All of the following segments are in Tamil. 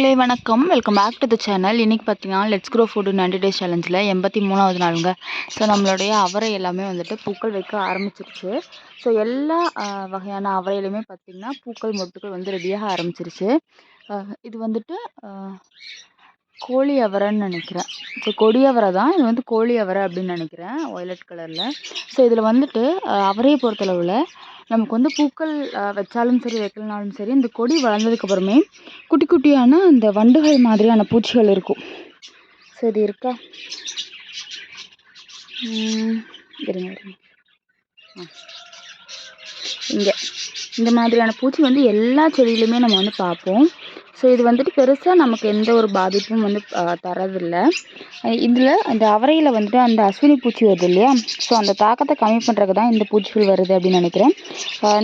மக்களே வணக்கம். Welcome back to the channel இன்றைக்கி பார்த்தீங்கன்னா let's grow food ninety days சேலஞ்சில் எண்பத்தி மூணாவது நாளுங்க. ஸோ நம்மளுடைய அவரை எல்லாமே வந்துட்டு பூக்கள் வைக்க ஆரம்பிச்சிருச்சு. ஸோ எல்லா வகையான அவரையிலுமே பார்த்திங்கன்னா பூக்கள் மொட்டுக்கள் வந்து ரெடியாக ஆரம்பிச்சிருச்சு. இது வந்துட்டு கோழி அவரைன்னு நினைக்கிறேன். ஸோ கொடி அவரை தான். இது வந்து கோழி அவரை அப்படின்னு நினைக்கிறேன். ஒய்லட் கலரில் ஸோ இதில் வந்துட்டு அவரையை பொறுத்தளவில் நமக்கு வந்து பூக்கள் வச்சாலும் சரி வைக்கலனாலும் சரி இந்த கொடி வளர்ந்ததுக்கப்புறமே குட்டி குட்டியான அந்த வண்டுகள் மாதிரியான பூச்சிகள் இருக்கும். சரி இருக்கா? இருங்க இருங்க. இங்கே. இந்த மாதிரியான பூச்சி வந்து எல்லா செடியிலுமே நம்ம வந்து பார்ப்போம். ஸோ இது வந்துட்டு பெருசாக நமக்கு எந்த ஒரு பாதிப்பும் வந்து தரதில்லை. இதில் இந்த அவரையில் வந்துட்டு அந்த அஸ்வினி பூச்சி வருது இல்லையா? ஸோ அந்த தாக்கத்தை கம்மி பண்ணுறதுக்கு தான் இந்த பூச்சிகள் வருது அப்படின்னு நினைக்கிறேன்.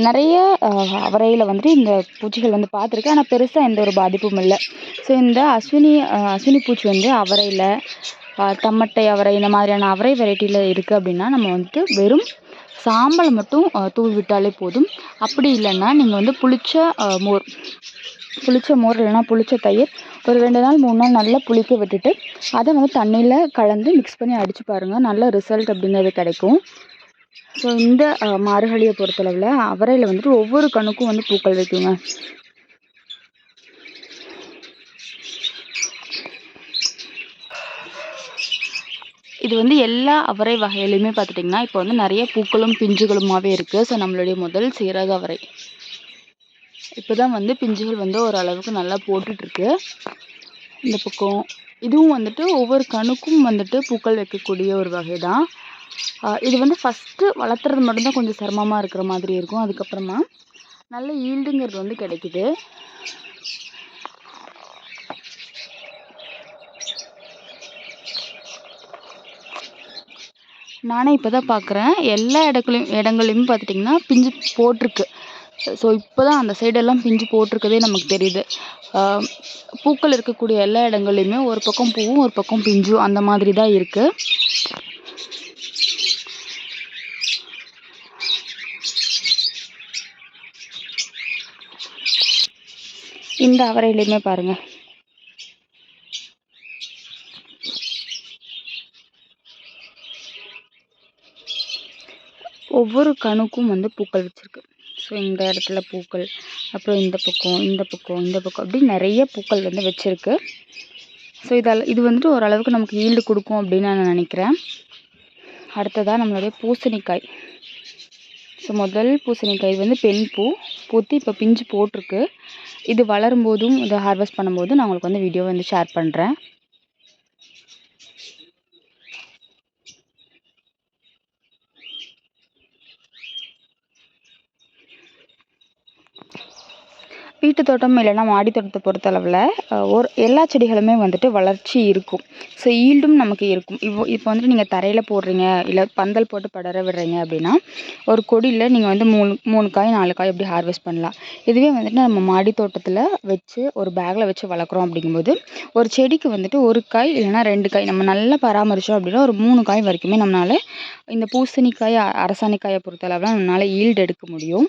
நிறைய அவரையில் வந்துட்டு இந்த பூச்சிகள் வந்து பார்த்துருக்கேன். ஆனால் பெருசாக எந்த ஒரு பாதிப்பும் இல்லை. ஸோ இந்த அஸ்வினி அஸ்வினி பூச்சி வந்து அவரையில் தம்மட்டை அவரை இந்த மாதிரியான அவரை வெரைட்டியில் இருக்குது அப்படின்னா நம்ம வந்துட்டு வெறும் சாம்பலை மட்டும் தூவி விட்டாலே போதும். அப்படி இல்லைன்னா நீங்கள் வந்து புளிச்ச மோர் புளிச்ச மோர் இல்லைனா புளிச்ச தயிர். ஒரு ரெண்டு நாள் மூணு நாள் நல்லா புளிக்க விட்டுட்டு அதை வந்து தண்ணியில் கலந்து மிக்ஸ் பண்ணி அடித்து பாருங்கள் நல்ல ரிசல்ட் அப்படிங்கிறது கிடைக்கும். ஸோ இந்த மார்கழியை பொறுத்தளவில் அவரையில் வந்துட்டு ஒவ்வொரு கணுக்கும் வந்து பூக்கள் வைக்குங்க. இது வந்து எல்லா அவரை வகையிலையுமே பார்த்துட்டிங்கன்னா இப்போ வந்து நிறைய பூக்களும் பிஞ்சுகளுமாகவே இருக்குது ஸோ நம்மளுடைய முதல் சீரக அவரை. இப்போ தான் வந்து பிஞ்சுகள் வந்து ஓரளவுக்கு நல்லா போட்டுட்ருக்கு. இந்த பக்கம் இதுவும் வந்துட்டு ஒவ்வொரு கணுக்கும் வந்துட்டு பூக்கள் வைக்கக்கூடிய ஒரு வகை தான் இது வந்து ஃபஸ்ட்டு வளர்த்துறது மட்டும்தான் கொஞ்சம் சிரமமாக இருக்கிற மாதிரி இருக்கும். அதுக்கப்புறமா நல்ல ஈல்டுங்கிறது வந்து கிடைக்குது. நானே இப்போ தான் பார்க்குறேன் எல்லா இடங்களையும் இடங்களையும் பார்த்துட்டிங்கன்னா பிஞ்சு போட்டிருக்கு. ஸோ இப்போ தான் அந்த சைடெல்லாம் பிஞ்சு போட்டிருக்கதே நமக்கு தெரியுது. பூக்கள் இருக்கக்கூடிய எல்லா இடங்கள்லையுமே ஒரு பக்கம் பூவும் ஒரு பக்கம் பிஞ்சும் அந்த மாதிரி தான் இருக்குது இந்த அவரையிலையுமே பாருங்கள் ஒவ்வொரு கணுக்கும் வந்து பூக்கள் வச்சுருக்கு. ஸோ இந்த இடத்துல பூக்கள் அப்புறம் இந்த பக்கம் இந்த பக்கம் இந்த பக்கம் அப்படி நிறைய பூக்கள் வந்து வச்சுருக்கு. ஸோ இதால் இது வந்துட்டு ஓரளவுக்கு நமக்கு ஈல்டு கொடுக்கும் அப்படின்னு நான் நினைக்கிறேன். அடுத்ததாக நம்மளுடைய பூசணிக்காய். ஸோ முதல் பூசணிக்காய் இது வந்து பெண் பூ. பூத்து இப்போ பிஞ்சு போட்டிருக்கு. இது வளரும்போதும் இதை ஹார்வெஸ்ட் பண்ணும்போது நான் உங்களுக்கு வந்து வீடியோ வந்து ஷேர் பண்ணுறேன் வீட்டு தோட்டம் இல்லைனா மாடி தோட்டத்தை பொறுத்தளவில் ஒரு எல்லா செடிகளுமே வந்துட்டு வளர்ச்சி இருக்கும். ஸோ ஈல்டும் நமக்கு இருக்கும். இப்போ இப்போ வந்துட்டு நீங்கள் தரையில் போடுறீங்க இல்லை பந்தல் போட்டு படர விடுறீங்க அப்படின்னா ஒரு கொடியில் நீங்கள் வந்து மூணு மூணு காய் நாலு காய் எப்படி ஹார்வெஸ்ட் பண்ணலாம். இதுவே வந்துட்டு நம்ம மாடி தோட்டத்தில் வச்சு ஒரு பேக்கில் வச்சு வளர்க்குறோம் அப்படிங்கும்போது ஒரு செடிக்கு வந்துட்டு ஒரு காய் இல்லைனா ரெண்டு காய் நம்ம நல்லா பராமரித்தோம் அப்படின்னா ஒரு மூணு காய் வரைக்குமே நம்மளால் இந்த பூசணிக்காய் அரசாணிக்காயை பொறுத்தளவில் நம்மளால் ஈல்டு எடுக்க முடியும்.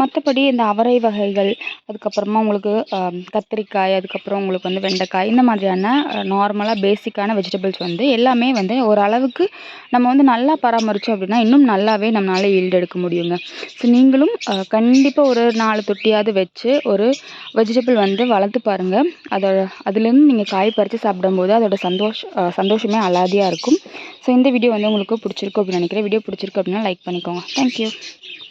மற்றபடி இந்த அவரை வகைகள் அதுக்கப்புறமா உங்களுக்கு கத்திரிக்காய் அதுக்கப்புறம் உங்களுக்கு வந்து வெண்டைக்காய் இந்த மாதிரியான நார்மலாக பேசிக்கான வெஜிடபிள்ஸ் வந்து எல்லாமே வந்து ஓரளவுக்கு நம்ம வந்து நல்லா பராமரித்தோம் அப்படின்னா இன்னும் நல்லாவே நம்மளால் ஈல்டு எடுக்க முடியுங்க. ஸோ நீங்களும் கண்டிப்பாக ஒரு நாலு தொட்டியாவது வச்சு ஒரு வெஜிடபிள் வந்து வளர்த்து பாருங்கள் அதோட அதுலேருந்து நீங்கள் காய் பறித்து சாப்பிடும்போது அதோட சந்தோஷ சந்தோஷமே அலாதியாக இருக்கும். ஸோ இந்த வீடியோ வந்து உங்களுக்கு பிடிச்சிருக்கும் அப்படின்னு நினைக்கிறேன். வீடியோ பிடிச்சிருக்கு அப்படின்னா லைக் பண்ணிக்கோங்க. தேங்க்யூ